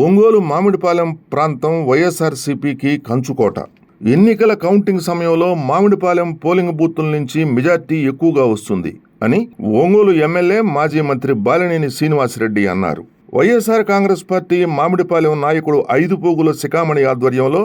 ఒంగోలు మామిడిపాలెం ప్రాంతం వైఎస్ఆర్సీపీకి కంచుకోట. ఎన్నికల కౌంటింగ్ సమయంలో మామిడిపాలెం పోలింగ్ బూతుల నుంచి మెజార్టీ ఎక్కువగా వస్తుంది అని ఒంగోలు ఎమ్మెల్యే మాజీ మంత్రి బాలినేని శ్రీనివాసరెడ్డి అన్నారు. వైఎస్ఆర్ కాంగ్రెస్ పార్టీ మామిడిపాలెం నాయకుడు ఐదు పోగుల శిఖామణి ఆధ్వర్యంలో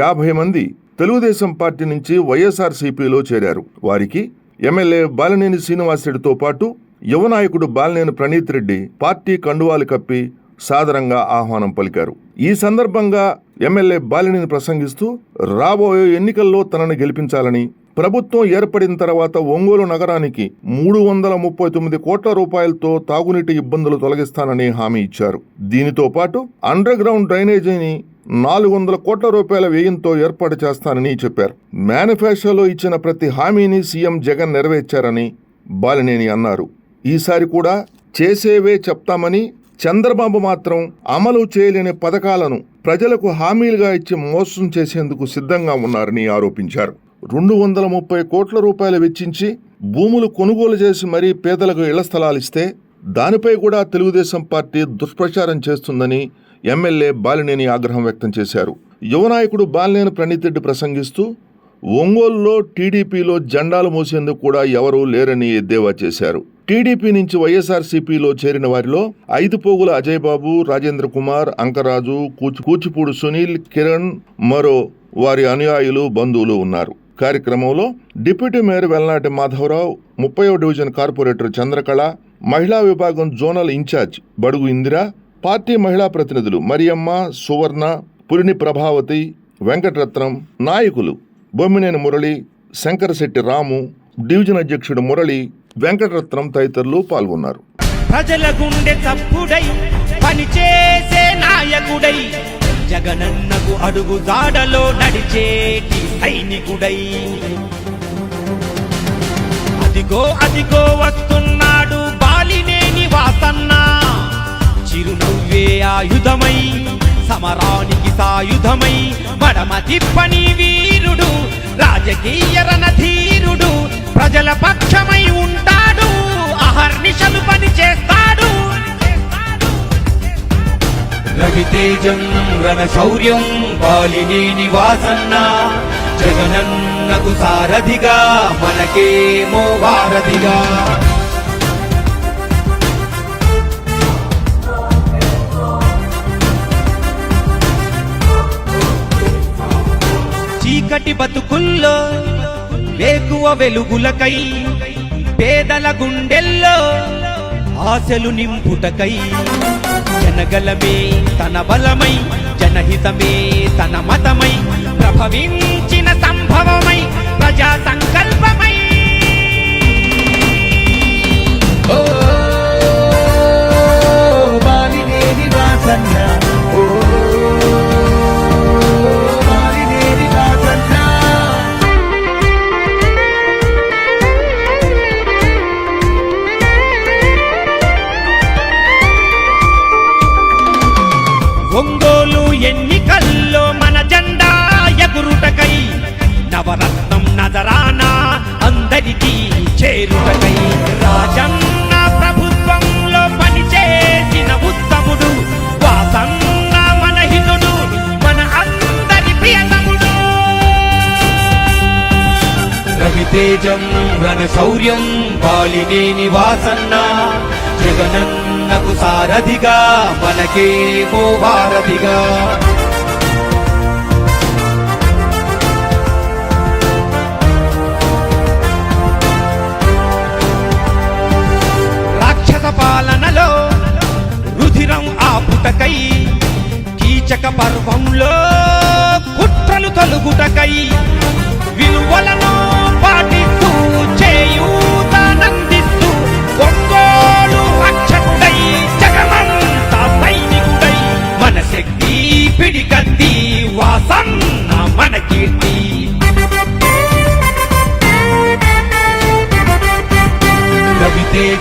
యాభై మంది తెలుగుదేశం పార్టీ నుంచి వైఎస్ఆర్సీపీలో చేరారు. వారికి ఎమ్మెల్యే బాలినేని శ్రీనివాసరెడ్డితో పాటు యువ నాయకుడు బాలినేని ప్రణీత్ రెడ్డి పార్టీ కండువాలు కప్పి సాదరంగా ఆహ్వానం పలికారు. ఈ సందర్భంగా ఎమ్మెల్యే బాలినిని ప్రసంగిస్తూ రాబోయే ఎన్నికల్లో తనను గెలిపించాలని ప్రభుత్వం ఏర్పడిన తర్వాత ఒంగోలు నగరానికి మూడు వందల ముప్పై తొమ్మిది కోట్ల రూపాయలతో తాగునీటి ఇబ్బందులు తొలగిస్తానని హామీ ఇచ్చారు. దీనితో పాటు అండర్ గ్రౌండ్ డ్రైనేజీని నాలుగు వందల కోట్ల రూపాయల వ్యయంతో ఏర్పాటు చేస్తానని చెప్పారు. మేనిఫెస్టోలో ఇచ్చిన ప్రతి హామీని సీఎం జగన్ నెరవేర్చారని బాలినేని అన్నారు. ఈసారి కూడా చేసేవే చెప్తామని చంద్రబాబు మాత్రం అమలు చేయలేని పథకాలను ప్రజలకు హామీలుగా ఇచ్చి మోసం చేసేందుకు సిద్ధంగా ఉన్నారని ఆరోపించారు. రెండు వందల ముప్పై కోట్ల రూపాయలు వెచ్చించి భూములు కొనుగోలు చేసి మరీ పేదలకు ఇళ్ళ స్థలాలు ఇస్తే దానిపై కూడా తెలుగుదేశం పార్టీ దుష్ప్రచారం చేస్తుందని ఎమ్మెల్యే బాలినేని ఆగ్రహం వ్యక్తం చేశారు. యువనాయకుడు బాలినేని ప్రణీత్ ప్రసంగిస్తూ ఒంగోలులో టీడీపీలో జెండాలు మోసేందుకు కూడా ఎవరూ లేరని ఎద్దేవా చేశారు. టీడీపీ నుంచి వైఎస్ఆర్సీపీలో చేరిన వారిలో ఐదు పోగుల అజయ్ బాబు రాజేంద్ర కుమార్ అంకరాజు కూచి కూచిపూడి సునీల్ కిరణ్ మరో వారి అనుయాయులు బంధువులు ఉన్నారు. కార్యక్రమంలో డిప్యూటీ మేయర్ వెల్నాటి మాధవరావు ముప్పయో డివిజన్ కార్పొరేటర్ చంద్రకళ మహిళా విభాగం జోనల్ ఇన్ఛార్జ్ బడుగు ఇందిర పార్టీ మహిళా ప్రతినిధులు మరియమ్మ సువర్ణ పులిని ప్రభావతి వెంకటరత్నం నాయకులు బొమ్మినేని మురళి శంకరశెట్టి రాము డివిజన్ అధ్యక్షుడు మురళి వెంకటరత్నం తదితరులు పాల్గొన్నారు. ప్రజల గుండె చప్పుడై పనిచేసే నాయకుడై జగనన్నకు అడుగు దాడలో నడిచేటి సైనికుడై. అదిగో అదిగో వస్తున్నాడు బాలినేని వాసన్న చిరునవ్వే ఆయుధమై సమరానికి సాయుధమై మడమ తిప్పని వీరుడు రాజకీయ రణధీరుడు. ప్రజల పక్షమై ఉంటాడు అహర్నిశలు పని చేస్తాడు. రవితేజం రణ శౌర్యం బాలినేని వాసన్న జగనన్నకు సారథిగా మనకేమో వారధిగా. చీకటి బతుకుల్లో వేకువ వెలుగులకై పేదల గుండెల్లో ఆశలు నింపుటకై జనగలమే తన బలమై జనహితమే తన మతమై ప్రభవించిన సంభవమై ప్రజా సంకల్పమై ఓ బాలినేని వాసన్నా జ్ఞాన శౌర్యం బాలినేని వాసన్న జగనన్నకు సారథిగా మనకేమో వారధిగా రాక్షస పాలనలో రుధిరం ఆపుటకై కీచక పర్వంలో కుట్రలు తొలుగుటకై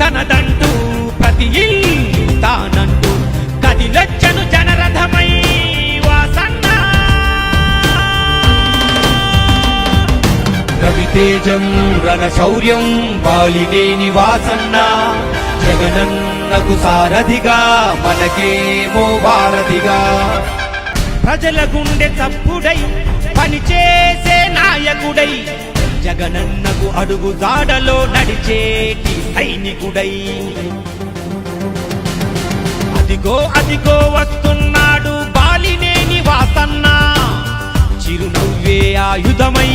తనదంటూ ప్రతి తానంటూ కదిలొచ్చను జనరథమై వాసన్న. రవితేజం రణ శౌర్యం బాలినేని వాసన్న. జగనన్నకు సారథిగా మనకేమో వారధిగా ప్రజల గుండె చప్పుడై పనిచేసే నాయకుడై జగనన్నకు అడుగు దాడలో నడిచేటి సైనికుడై. అదిగో అదిగో వస్తున్నాడు బాలినేని వాసన్న. చిరునవ్వే ఆయుధమై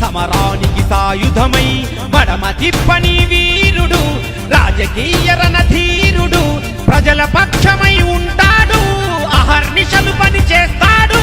సమరానికి సాయుధమై మడమ తిప్పని వీరుడు రాజకీయ రణధీరుడు ప్రజల పక్షమై ఉంటాడు అహర్నిశలు పని చేస్తాడు.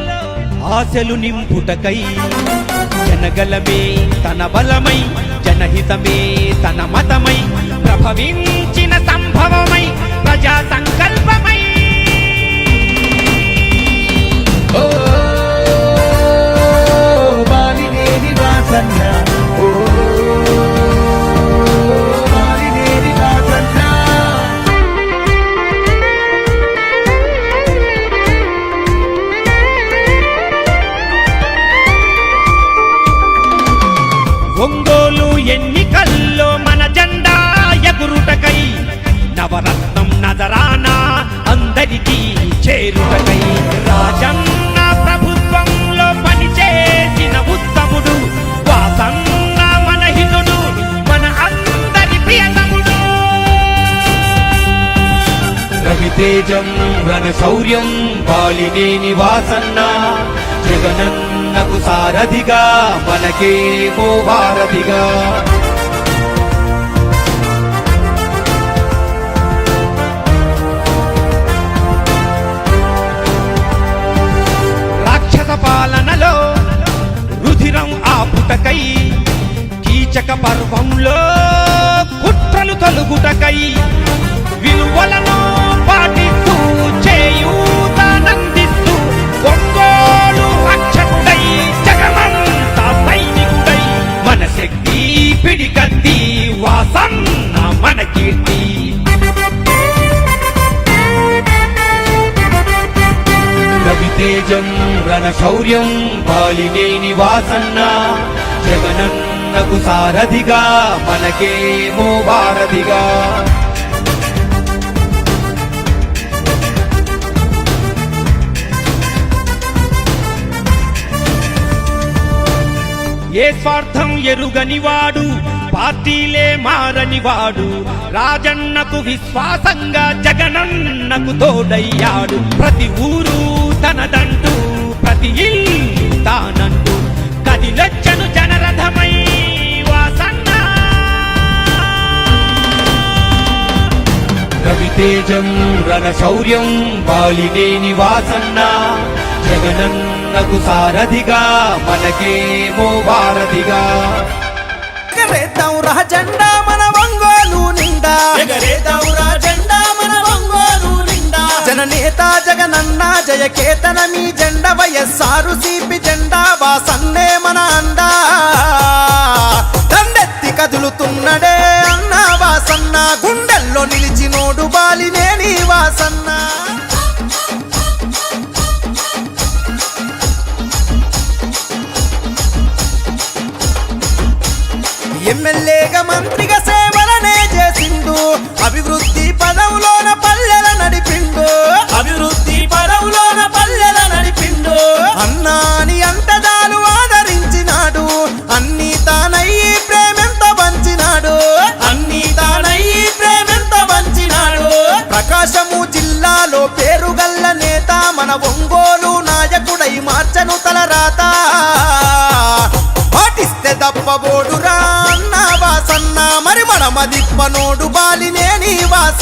ఆశలు నింపుటకై జనగలమే తన బలమై జనహితమే తన మతమై ప్రభవించిన సంభవమై ప్రజా సంకల్పమై ఓ బాలినేని వాసన్న. అందరికీ చేరుటకై రాజన్న ప్రభుత్వంలో పనిచేసిన ఉత్తముడు వాసన్న మన హితుడు మన అందరి ప్రియతముడు. రవితేజం రణ శౌర్యం బాలినేని వాసన్న జగనన్నకు సారథిగా మనకేమో వారధిగా ఆపుటకై కీచక పర్వంలో కుట్రలు తొలుగుటకై విలువలను పాటిస్తూ చేయూతనందిస్తూ ఒంగోలు రక్షకుడై జగమంతా సైనికుడై మన శక్తి పిడికత్తి వాసన్న మనకి తేజం రవితేజం రణ శౌర్యం బాలినేని వాసన్న జగనన్నకు సారథిగా మనకేమో భారతిగా. ఏ స్వార్థం ఎరుగనివాడు పార్టీలే మారని వాడు. రాజన్నకు విశ్వాసంగా జగనన్నకు తోడయ్యాడు. ప్రతి ఊరు తనదంటూ ప్రతి ఇల్లు తానంటూ. కదిలొచ్చను జనరథమై వాసన్న. రవితేజం రణ శౌర్యం బాలినేని వాసన్న జగనన్నకు సారథిగా మనకేమో వారధిగా ఎగరేద్దాం రా జెండా మన ఒంగోలు నిండా. ఎగరేద్దాం రా జెండా మన ఒంగోలు నిండా. జననేత జగనన్న జయ కేతన మీ జెండ వైఎస్ఆరు సిపి జెండా వాసన్నే మన అండా. దండెత్తి కదులుతున్నడే అన్న వాసన్న గుండెల్లో నిలిచినోడు బాలినేని వాసన్న. ఎమ్మెల్యేగా మంత్రిగా సేవలనే చేసిండు. అభివృద్ధి పదవులోన పల్లెల నడిపిండు. అభివృద్ధి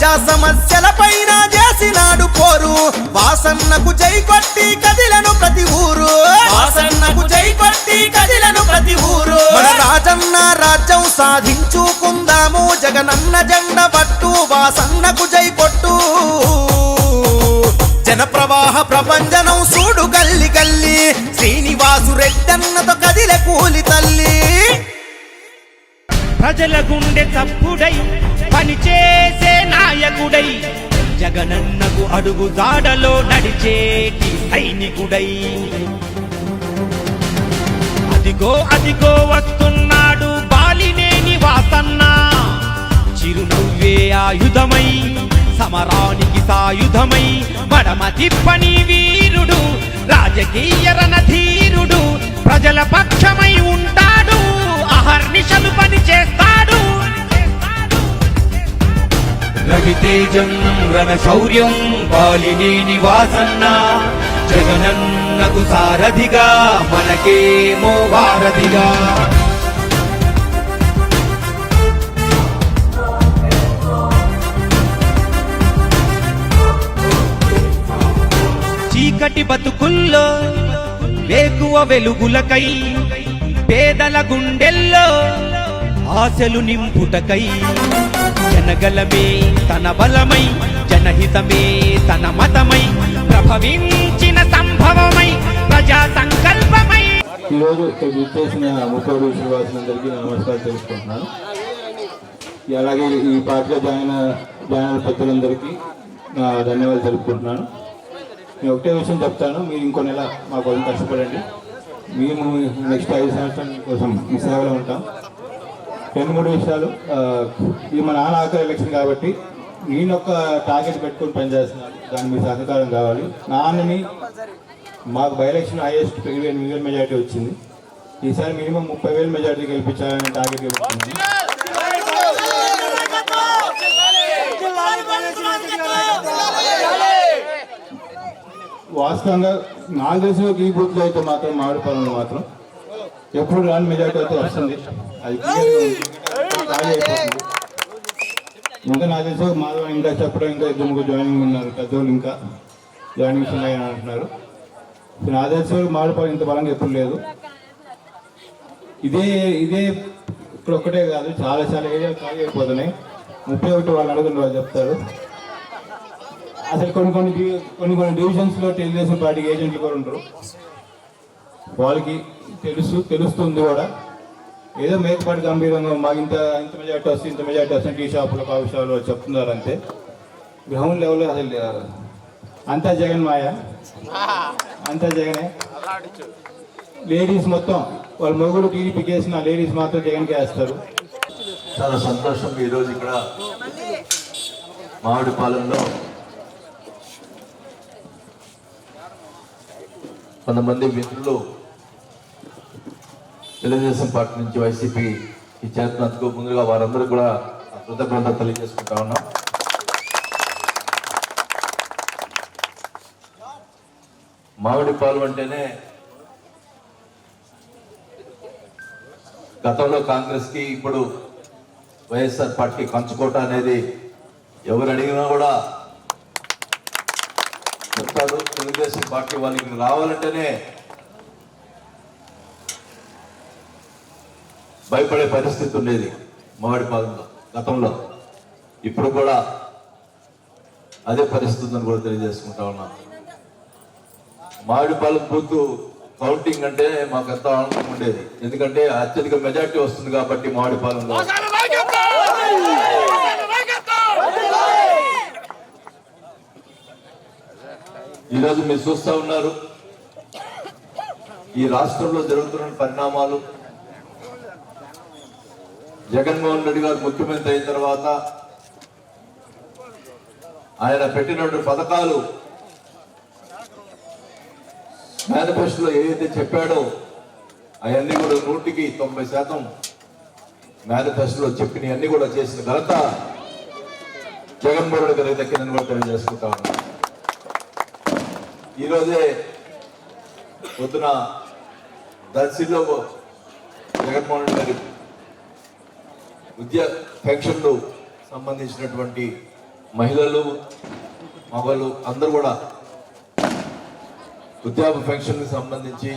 ప్రజా సమస్యల పైన చేసినాడు పోరు. వాసన్నకు జై కొట్టి కదిలను ప్రతి ఊరు. వాసన్నకు జై కొట్టి కదిలను ప్రతి ఊరు. మన రాజన్న రాజ్యం సాధించుకుందాము. జగనన్న జెండ పట్టు వాసన్నకు జై కొట్టు. జన ప్రవాహ ప్రపంచనం చూడు గల్లి గల్లి. శ్రీనివాసు రెడ్డన్నతో కదిలే కూలి తల్లి. ప్రజల గుండె తప్పుడై పనిచేసే నాయకుడై జగనన్నకు అడుగు దాడలో నడిచేటి సైనికుడై. అదిగో అదిగో వస్తున్నాడు బాలినేని వాసన్న. చిరునవ్వే ఆయుధమై సమరానికి సాయుధమై మడమ తిప్పని వీరుడు రాజకీయ రణధీరుడు ప్రజల పక్షమై ఉంటాడు. అహర్నిశలు పని చేస్తాడు. రవితేజం రణ శౌర్యం బాలినేని వాసన్న జగనన్నకు సారథిగా మనకేమో వారధిగా. చీకటి బతుకుల్లో వేకువ వెలుగులకై పేదల గుండెల్లో ఆశలు నింపుటకై జనగలమే తన బలమై జనహితమే తన మతమై ప్రభవించిన సంభవమై ప్రజా సంకల్పమై. ఈరోజు ఇక్కడ విచ్చేసిన ముప్పై శ్రీవాసులందరికీ నమస్కారం తెలుసుకుంటున్నాను ఈ అలాగే ఈ పార్టీలో జాయిన్ జాయిన్ పెద్దలందరికీ నా ధన్యవాదాలు తెలుపుకుంటున్నాను. నేను ఒకటే విషయం చెప్తాను. మీరు ఇంకో నెల మా కోసం కష్టపడండి. మేము నెక్స్ట్ ఐదు సంవత్సరాల కోసం మీ సేవలో ఉంటాం. రెండు మూడు విషయాలు ఇది మా నాన్న ఆఖరి ఎలక్షన్ కాబట్టి నేను ఒక టార్గెట్ పెట్టుకుని పనిచేస్తున్నాను. దానికి మీ సహకారం కావాలి. నాన్నని మాకు బై ఎలక్షన్ హైయెస్ట్ ఇరవై ఎనిమిది వేల మెజార్టీ వచ్చింది. ఈసారి మినిమం ముప్పై వేల మెజార్టీ గెలిపించాలని టార్గెట్ గెలుపుతుంది వాస్తవంగా నాకు తెలిసిన ఈ బూత్లో అయితే మాత్రం మామిడిపాలెంలో మాత్రం ఎప్పుడు రాని మెజార్టీ అయితే వస్తుంది. అది ఇంకా నాకు తెలిసి మాధవ ఇంకా చెప్పడం ఇంకా ఇద్దరు ముగ్గురు జాయినింగ్ ఉన్నారు. పెద్దోళ్ళు ఇంకా జాయినింగ్స్ ఉన్నాయని అంటున్నారు. నా తెలిసి వరకు మామిడిపాలెం ఇంత బలంగా ఎప్పుడు లేదు. ఇదే ఇదే ఇప్పుడు ఒక్కటే కాదు చాలా చాలా ఏరియాలు ఖాళీ అయిపోతున్నాయి. ముప్పై ఒకటి వాళ్ళు అడగండి వాళ్ళు చెప్తారు. అసలు కొన్ని కొన్ని కొన్ని కొన్ని డివిజన్స్లో తెలుగుదేశం పార్టీ ఏజెంట్లు కూడా ఉంటారు వాళ్ళకి తెలుసు తెలుస్తుంది కూడా. ఏదో మేకపాటి గంభీరంగా మాకు ఇంత ఇంత మెజార్టీ వస్తుంది ఇంత మెజార్టీ వస్తుంది టీ షాపులు కాఫీ షాపులు చెప్తున్నారు అంతే గ్రౌండ్ లెవెల్ అసలు అంతా జగన్ మాయ? అంతా జగనే? లేడీస్ మొత్తం వాళ్ళ మొగుడు టీడీపీకి వేసిన లేడీస్ మాత్రం జగన్కి వేస్తారు. చాలా సంతోషం ఈరోజు ఇక్కడ మామిడిపాలెంలో కొంతమంది మిత్రులు తెలుగుదేశం పార్టీ నుంచి వైసీపీ ఈ చేస్తున్నందుకు ముందుగా వారందరూ కూడా కృతజ్ఞత తెలియజేసుకుంటా ఉన్నాం. మామిడిపాలెం అంటేనే గతంలో కాంగ్రెస్కి ఇప్పుడు వైఎస్ఆర్ పార్టీ కంచుకోట అనేది ఎవరు అడిగినా కూడా చెప్తారు తెలుగుదేశం పార్టీ వాళ్ళకి రావాలంటేనే భయపడే పరిస్థితి ఉండేది మామిడిపాలెంలో గతంలో. ఇప్పుడు కూడా అదే పరిస్థితి ఉందని కూడా తెలియజేసుకుంటా ఉన్నాం. మామిడిపాలెం బూత్ కౌంటింగ్ అంటే మాకు ఎంతో ఆనందం ఉండేది. ఎందుకంటే అత్యధిక మెజార్టీ వస్తుంది కాబట్టి మామిడిపాలెంలో ఈరోజు మీరు చూస్తా ఉన్నారు. ఈ రాష్ట్రంలో జరుగుతున్న పరిణామాలు. జగన్మోహన్ రెడ్డి గారు ముఖ్యమంత్రి అయిన తర్వాత ఆయన పెట్టినటువంటి పథకాలు మేనిఫెస్టోలో ఏదైతే చెప్పాడో అవన్నీ కూడా నూటికి తొంభై శాతం మేనిఫెస్టోలో చెప్పినవన్నీ కూడా చేసిన ఘనత జగన్మోహన్ రెడ్డి గారికి దక్కిందని కూడా తెలియజేసుకుంటా ఉన్నాను. ఈరోజే పొద్దున దర్శిలో జగన్మోహన్ రెడ్డి గారి విద్యా పెన్షన్లు సంబంధించినటువంటి మహిళలు మగవాళ్ళు అందరూ కూడా వృద్ధాప్య పెన్షన్కి సంబంధించి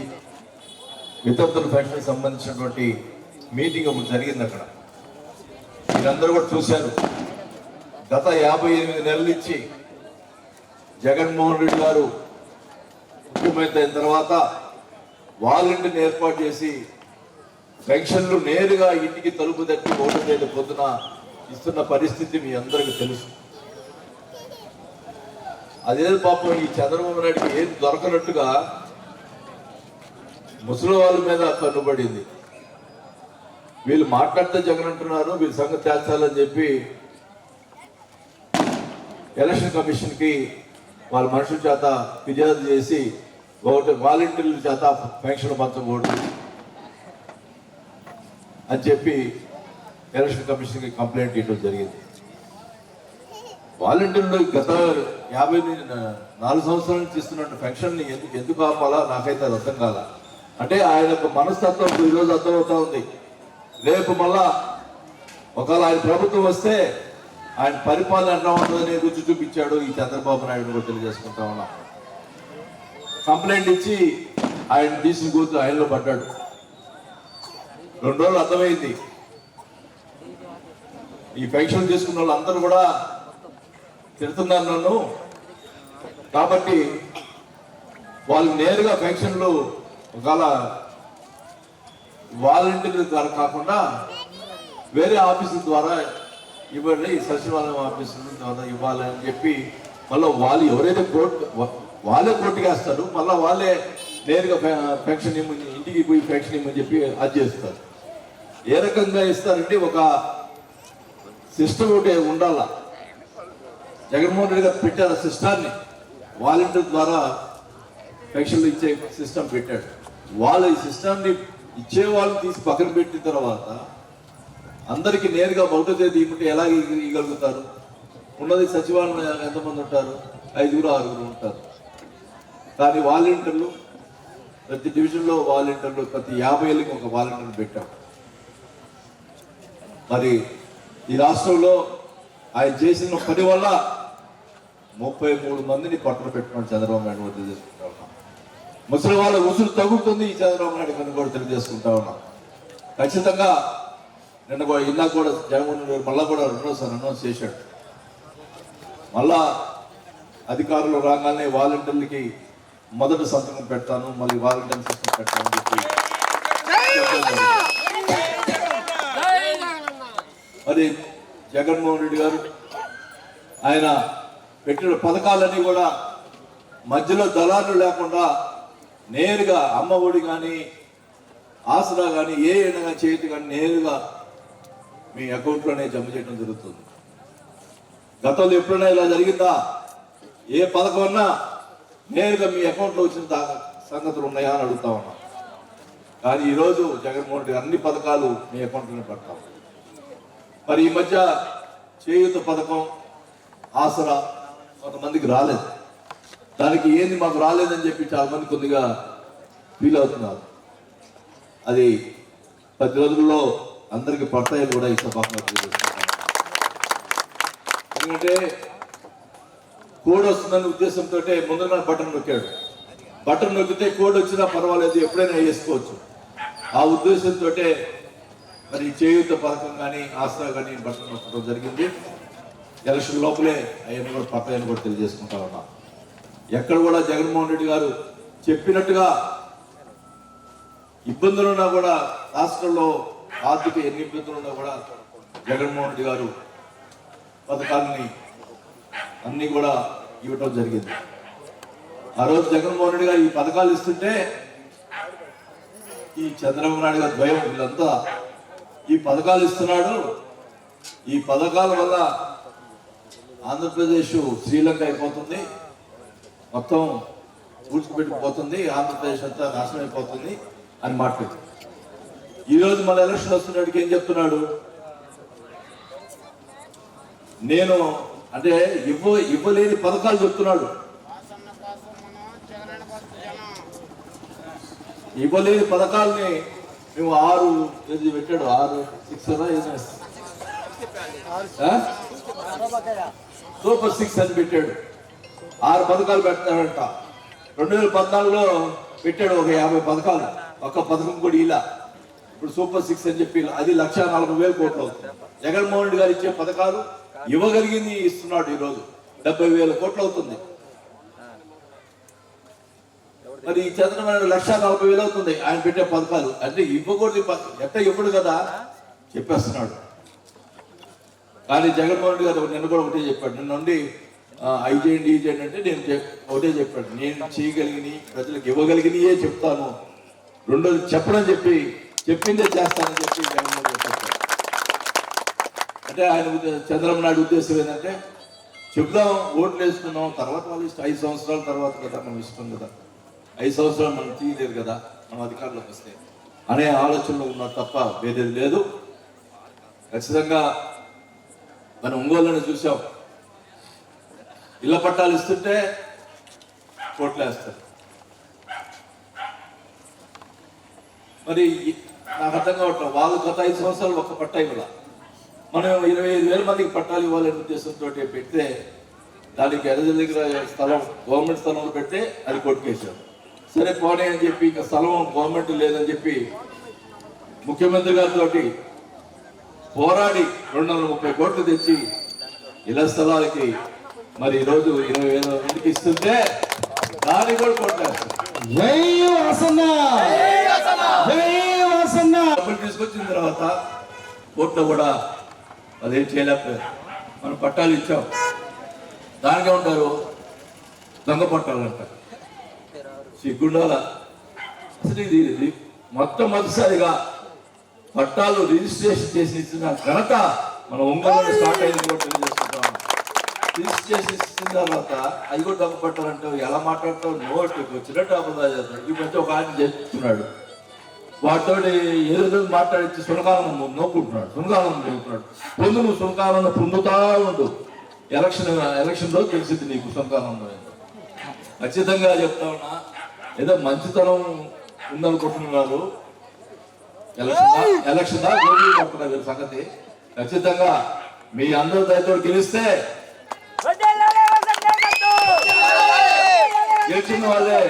వితంతుల పెన్షన్కి సంబంధించినటువంటి మీటింగ్ ఒకటి జరిగింది అక్కడ. మీరందరూ కూడా చూశారు. గత యాభై ఎనిమిది నెలల నుంచి జగన్మోహన్ రెడ్డి గారు డాక్యుమెంట్ అయిన తర్వాత వాలంటీర్ని ఏర్పాటు చేసి పెన్షన్లు నేరుగా ఇంటికి తలుపు తట్టి ఓటు తేదీ పొద్దున ఇస్తున్న పరిస్థితి మీ అందరికీ తెలుసు. అదే పాపం ఈ చంద్రబాబు నాయుడికి ఏం దొరకనట్టుగా ముసలి వాళ్ళ మీద కన్నుబడింది వీళ్ళు మాట్లాడితే జగన్ అంటున్నారు వీళ్ళు సంగతి తేల్చాలని చెప్పి ఎలక్షన్ కమిషన్కి వాళ్ళ మనుషుల చేత ఫిర్యాదు చేసి ఒకటి వాలంటీర్ల చేత పెన్షన్ పంచకూడదు అని చెప్పి ఎలక్షన్ కమిషన్కి కంప్లైంట్ ఇవ్వడం జరిగింది. వాలంటీర్లు గత యాభై నాలుగు సంవత్సరాల నుంచి ఇస్తున్న పెన్షన్ని ఎందుకు ఎందుకు ఆపాలా? నాకైతే అది అర్థం కాల. అంటే ఆయన యొక్క మనస్తత్వం ఈరోజు అర్థమవుతా ఉంది. రేపు మళ్ళా ఒకవేళ ఆయన ప్రభుత్వం వస్తే ఆయన పరిపాలన ఎట్లా ఉంటుందని రుచి చూపించాడు ఈ చంద్రబాబు నాయుడు కూడా తెలియజేసుకుంటా ఉన్నాం. కంప్లైంట్ ఇచ్చి ఆయన తీసిన కూతురు ఆయనలో పడ్డాడు. రెండు రోజులు అర్థమైంది. ఈ పెన్షన్ తీసుకున్న వాళ్ళందరూ కూడా తిడుతున్నారు నన్ను. కాబట్టి వాళ్ళు నేరుగా పెన్షన్లు ఒకవేళ వాలంటీర్ల ద్వారా కాకుండా వేరే ఆఫీసుల ద్వారా ఇవ్వండి సచివాలయం ఆఫీసుల ద్వారా ఇవ్వాలని చెప్పి మళ్ళీ వాళ్ళు ఎవరైతే కోర్టు వాళ్ళే కొట్టుకేస్తారు మళ్ళీ వాళ్ళే నేరుగా పె- పెన్షన్ ఇమ్మని ఇంటికి పోయి పెన్షన్ ఇమ్మని చెప్పి అది చేస్తారు ఏ రకంగా ఇస్తారంటే ఒక సిస్టమ్ ఒకటి ఉండాల జగన్మోహన్ రెడ్డి గారు పెట్టారు ఆ సిస్టాన్ని వాలంటీర్ ద్వారా పెన్షన్లు ఇచ్చే సిస్టమ్ పెట్టాడు వాళ్ళు ఈ సిస్టమ్ని ఇచ్చే వాళ్ళు తీసి పక్కన పెట్టిన తర్వాత అందరికీ నేరుగా ఒకటో తేదీ ఇవ్వమంటే ఎలా ఇవ్వగలుగుతారు ఉన్నది సచివాలయం ఎంతమంది ఉంటారు ఐదుగురు ఆరుగురు ఉంటారు కానీ వాలంటీర్లు ప్రతి డివిజన్లో వాలంటీర్లు ప్రతి యాభై ఏళ్ళకి ఒక వాలంటీర్ పెట్టాం. మరి ఈ రాష్ట్రంలో ఆయన చేసిన పని వల్ల ముప్పై మూడు మందిని పట్టణ పెట్టుకుని చంద్రబాబు నాయుడు కూడా తెలియజేసుకుంటా ఉన్నాం. ముసలి వాళ్ళ ఉసురు తగ్గుతుంది ఈ చంద్రబాబు నాయుడు కనుక కూడా తెలియజేసుకుంటా ఉన్నాం. ఖచ్చితంగా నిన్న కూడా ఇన్నా కూడా జగన్మోహన్ రెడ్డి గారు మళ్ళా కూడా రెండోసారి అనౌన్స్ చేశాడు. మళ్ళా అధికారులు రాగానే వాలంటీర్లకి మొదటి సంతకం పెడతాను మళ్ళీ వాలంటీర్ సిస్టమ్ పెడతాను చెప్పి. మరి జగన్మోహన్ రెడ్డి గారు ఆయన పెట్టిన పథకాలన్నీ కూడా మధ్యలో దళాలు లేకుండా నేరుగా అమ్మ ఒడి కానీ ఆసరా కానీ ఏ అయినా చేయటం కానీ నేరుగా మీ అకౌంట్లోనే జమ చేయడం జరుగుతుంది. గతంలో ఎప్పుడైనా ఇలా జరిగిందా? ఏ పథకం అన్నా నేరుగా మీ అకౌంట్లో వచ్చిన సంగతులు ఉన్నాయా అని అడుగుతా ఉన్నాం. కానీ ఈరోజు జగన్మోహన్ రెడ్డి అన్ని పథకాలు మీ అకౌంట్లోనే పడతాం మరి ఈ మధ్య చేయూత పథకం ఆసరా కొంతమందికి రాలేదు. దానికి ఏంది మాకు రాలేదని చెప్పి చాలా మంది కొద్దిగా ఫీల్ అవుతున్నారు అది పది రోజుల్లో అందరికి పడతాయని కూడా ఈ ఎందుకంటే కోడ్ వస్తుందనే ఉద్దేశంతో ముందుగా బటన్ నొక్కాడు. బటన్ నొక్కితే కోడ్ వచ్చినా పర్వాలేదు ఎప్పుడైనా వేసుకోవచ్చు. ఆ ఉద్దేశంతో మరి చేయూత పథకం కానీ ఆసరా కానీ బటన్ నొక్కడం జరిగింది. ఎలక్షన్ లోపలే ఆయన కూడా పట్టాయని కూడా తెలియజేసుకుంటా ఉన్నా. ఎక్కడ కూడా జగన్మోహన్ రెడ్డి గారు చెప్పినట్టుగా ఇబ్బందులు ఉన్నా కూడా రాష్ట్రంలో ఆర్థిక ఎన్ని ఇబ్బందులు ఉన్నా కూడా జగన్మోహన్ రెడ్డి గారు పథకాలని అన్ని కూడా ఇవ్వటం జరిగింది. ఆ రోజు జగన్మోహన్ రెడ్డి గారు ఈ పథకాలు ఇస్తుంటే ఈ చంద్రబాబు నాయుడు గారి ద్వయం వీళ్ళంతా ఈ పథకాలు ఇస్తున్నాడు. ఈ పథకాల వల్ల ఆంధ్రప్రదేశ్ శ్రీలంక అయిపోతుంది. మొత్తం పూడ్చిపెట్టుకుపోతుంది ఆంధ్రప్రదేశ్ అంతా నాశనం అయిపోతుంది అని మాట్లాడు ఈరోజు మన ఎలక్షన్ వస్తున్నాడికి ఏం చెప్తున్నాడు? నేను అంటే ఇవ్వ ఇవ్వలేని పథకాలు చెప్తున్నాడు. ఇవ్వలేని పథకాలని మేము ఆరు ఏది పెట్టాడు? ఆరు సిక్స్ సూపర్ సిక్స్ అని పెట్టాడు. ఆరు పథకాలు పెడతాడంట. రెండు వేల పద్నాలుగులో పెట్టాడు ఒక యాభై పథకాలు. ఒక్క పథకం కూడా ఇలా. ఇప్పుడు సూపర్ సిక్స్ అని చెప్పి అది లక్ష నలభై వేలు కోట్లు అవుతుంది. జగన్మోహన్ రెడ్డి గారు ఇచ్చే పథకాలు ఇవ్వగలిగింది ఇస్తున్నాడు ఈరోజు. డెబ్బై వేల కోట్లు అవుతుంది. మరి ఈ చంద్రబాబు లక్ష నలభై వేలు అవుతుంది. ఆయన పెట్టే పథకాలు అంటే ఇవ్వకూడదు ఎట్ట ఇవ్వడు కదా? చెప్పేస్తున్నాడు. కానీ జగన్మోహన్ రెడ్డి గారు నిన్న కూడా ఒకటే చెప్పాడు. నిన్న నుండి ఆ, అవి చేయండి ఇది చేయండి అంటే నేను ఒకటే చెప్పాడు. నేను చేయగలిగిన ప్రజలకు ఇవ్వగలిగినయే చెప్తాను. రెండోది చెప్పడం చెప్పి చెప్పిందే చేస్తానని చెప్పి జగన్మోహన్ చెప్పాడు. అంటే ఆయన చంద్రబాబు నాయుడు ఉద్దేశం ఏంటంటే చెప్దాం ఓట్లు వేసుకుందాం తర్వాత వాళ్ళు ఇష్టం ఐదు సంవత్సరాల తర్వాత కదా మనం ఇష్టం కదా. ఐదు సంవత్సరాలు మనం తీయలేదు కదా మనం అధికారంలోకి వస్తే. అనే ఆలోచనలో ఉన్న తప్ప వేరేది లేదు. ఖచ్చితంగా మనం ఒంగోలుని చూసాం ఇళ్ళ పట్టాలు ఇస్తుంటే కోట్లేస్తారు మరి నాకు అర్థం కావట్లేదు. వాళ్ళు గత ఐదు సంవత్సరాలు ఒక్క పట్టాయి ఇవ్వాల? మనం ఇరవై ఐదు వేల మందికి పట్టాలు ఇవ్వాలనే ఉద్దేశంతో పెడితే దానికి ఎర్రజ దగ్గర స్థలం గవర్నమెంట్ స్థలంలో పెడితే అది కొట్టుకేశారు. సరే పోనీ అని చెప్పి ఇంకా స్థలం గవర్నమెంట్ లేదని చెప్పి ముఖ్యమంత్రి గారితో పోరాడి రెండు వందల ముప్పై కోట్లు తెచ్చి ఇళ్ళ స్థలాలకి మరి ఈరోజు ఇరవై వేల మందికి ఇస్తుంటే దానికి కూడా డబ్బులు తీసుకొచ్చిన తర్వాత కోర్టులో కూడా అదేం చేయలేకపోయారు మనం పట్టాలు ఇచ్చాం. దానికే ఉంటారు దొంగ పట్టాలు అంటారు సిగ్గుండాల? అసలు ఇది ఇది మొట్టమొదటిసారిగా పట్టాలు రిజిస్ట్రేషన్ చేసి ఇచ్చిన ఘనత మన ఒంగోలు స్టార్ట్ అయింది కూడా తెలియజేసుకుంటాం రిజిస్ట్రేషన్ ఇచ్చిన తర్వాత అది కూడా దొంగ పట్టాలంటే ఎలా మాట్లాడతావు? నోట్ వచ్చినట్టు అబద్ధాలు చేస్తాడు ఈ మధ్య ఒక ఆయన చెప్తున్నాడు. వాటితో ఏదో మాట్లాడించి సునకాలం నోకుంటున్నాడు. సునకాలం చెబుతున్నాడు పొందు నువ్వు సునకాలం పొందుతా ఉండు. ఎలక్షన్ ఎలక్షన్ రోజు తెలిసింది నీకు సునకాలం ఖచ్చితంగా చెప్తా ఉన్నా. ఏదో మంచితనం ఉందనుకుంటున్నారు ఎలక్షన్ ఎలక్షన్ పడుతున్నారు సంగతి. ఖచ్చితంగా మీ అందరి దయతో గెలిస్తే గెలిచిన వాళ్ళే.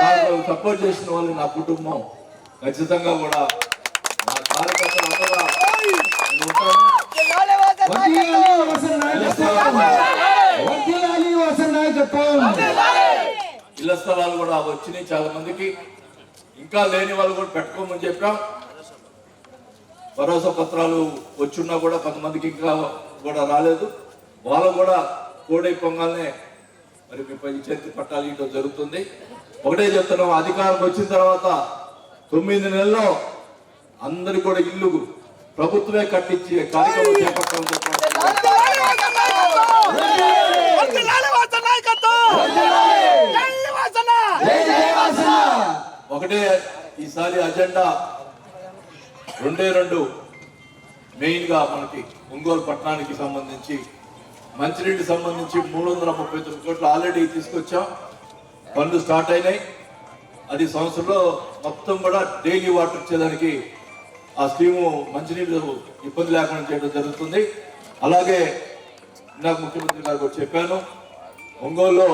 నాకు సపోర్ట్ చేసిన వాళ్ళు నా కుటుంబం. ఖచ్చితంగా కూడా నా కార్యకర్తలు ఇళ్ళ స్థలాలు కూడా వచ్చినాయి చాలా మందికి. ఇంకా లేని వాళ్ళు కూడా పెట్టుకోమని చెప్పాం భరోసా పత్రాలు వచ్చున్నా కూడా కొంతమందికి ఇంకా కూడా రాలేదు. వాళ్ళు కూడా కోడై పొంగల్నే మరి మీ చేతి పట్టాలు ఇవ్వడం జరుగుతుంది. ఒకటే చెప్తున్నాం అధికారం వచ్చిన తర్వాత తొమ్మిది నెలల్లో అందరు కూడా ఇల్లు ప్రభుత్వమే కట్టించి కార్యక్రమం చేపట్టడం ఒకటే ఈసారి అజెండా రెండే రెండు మెయిన్గా మనకి ఒంగోలు పట్టణానికి సంబంధించి మంచినీటికి సంబంధించి మూడు వందల ముప్పై తొమ్మిది కోట్లు ఆల్రెడీ తీసుకొచ్చాం. పనులు స్టార్ట్ అయినాయి. అది సంవత్సరంలో మొత్తం కూడా డైలీ వాటర్ ఇచ్చేదానికి ఆ స్కీము మంచినీళ్ళు ఇబ్బంది లేకుండా చేయడం జరుగుతుంది. అలాగే ఇందాక ముఖ్యమంత్రి గారు కూడా చెప్పాను ఒంగోలులో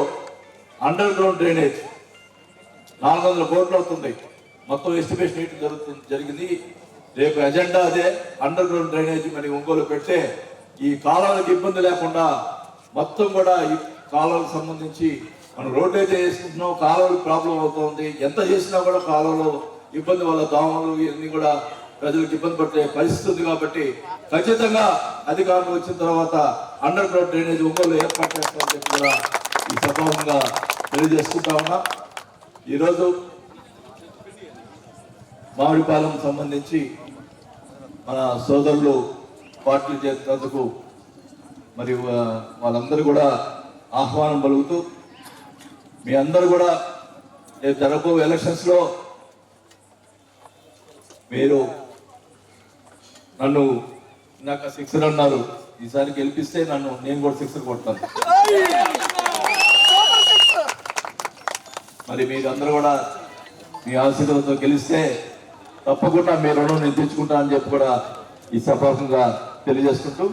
అండర్ గ్రౌండ్ డ్రైనేజ్ నాలుగు వందల కోట్లు అవుతుంది. మొత్తం ఎస్టిమేషన్ వేయడం జరుగుతుంది జరిగింది. రేపు ఎజెండా అదే అండర్ గ్రౌండ్ డ్రైనేజ్ మరి ఒంగోలు పెడితే ఈ కాలాలకు ఇబ్బంది లేకుండా మొత్తం కూడా ఈ కాలాలకు సంబంధించి మనం రోడ్డు అయితే వేసుకుంటున్నాం కాలువలకు ప్రాబ్లం అవుతుంది. ఎంత చేసినా కూడా కాలువలు ఇబ్బంది వల్ల దోమలు ఇవన్నీ కూడా ప్రజలకు ఇబ్బంది పడే పరిస్థితి ఉంది కాబట్టి ఖచ్చితంగా అధికారులు వచ్చిన తర్వాత అండర్ గ్రౌండ్ డ్రైనేజ్ ఒంగోలు ఏర్పాటు చేస్తామని చెప్పి కూడా ఈ సభాముగా తెలియజేసుకుంటా ఉన్నా. ఈరోజు మామిడిపాలెం సంబంధించి మన సోదరులు పార్టీ చేసినందుకు మరి వాళ్ళందరూ కూడా ఆహ్వానం పలుకుతూ మీ అందరూ కూడా రేపు జరగబో ఎలక్షన్స్లో మీరు నన్ను నాకు సిక్సర్ అన్నారు. ఈసారి గెలిపిస్తే నన్ను నేను కూడా సిక్సర్ కొడతాను. మరి మీరందరూ కూడా మీ ఆశీర్వాదంతో గెలిస్తే తప్పకుండా మీ రుణం నేను తెచ్చుకుంటా అని చెప్పి కూడా ఈ సభాముగా తెలియజేసుకుంటూ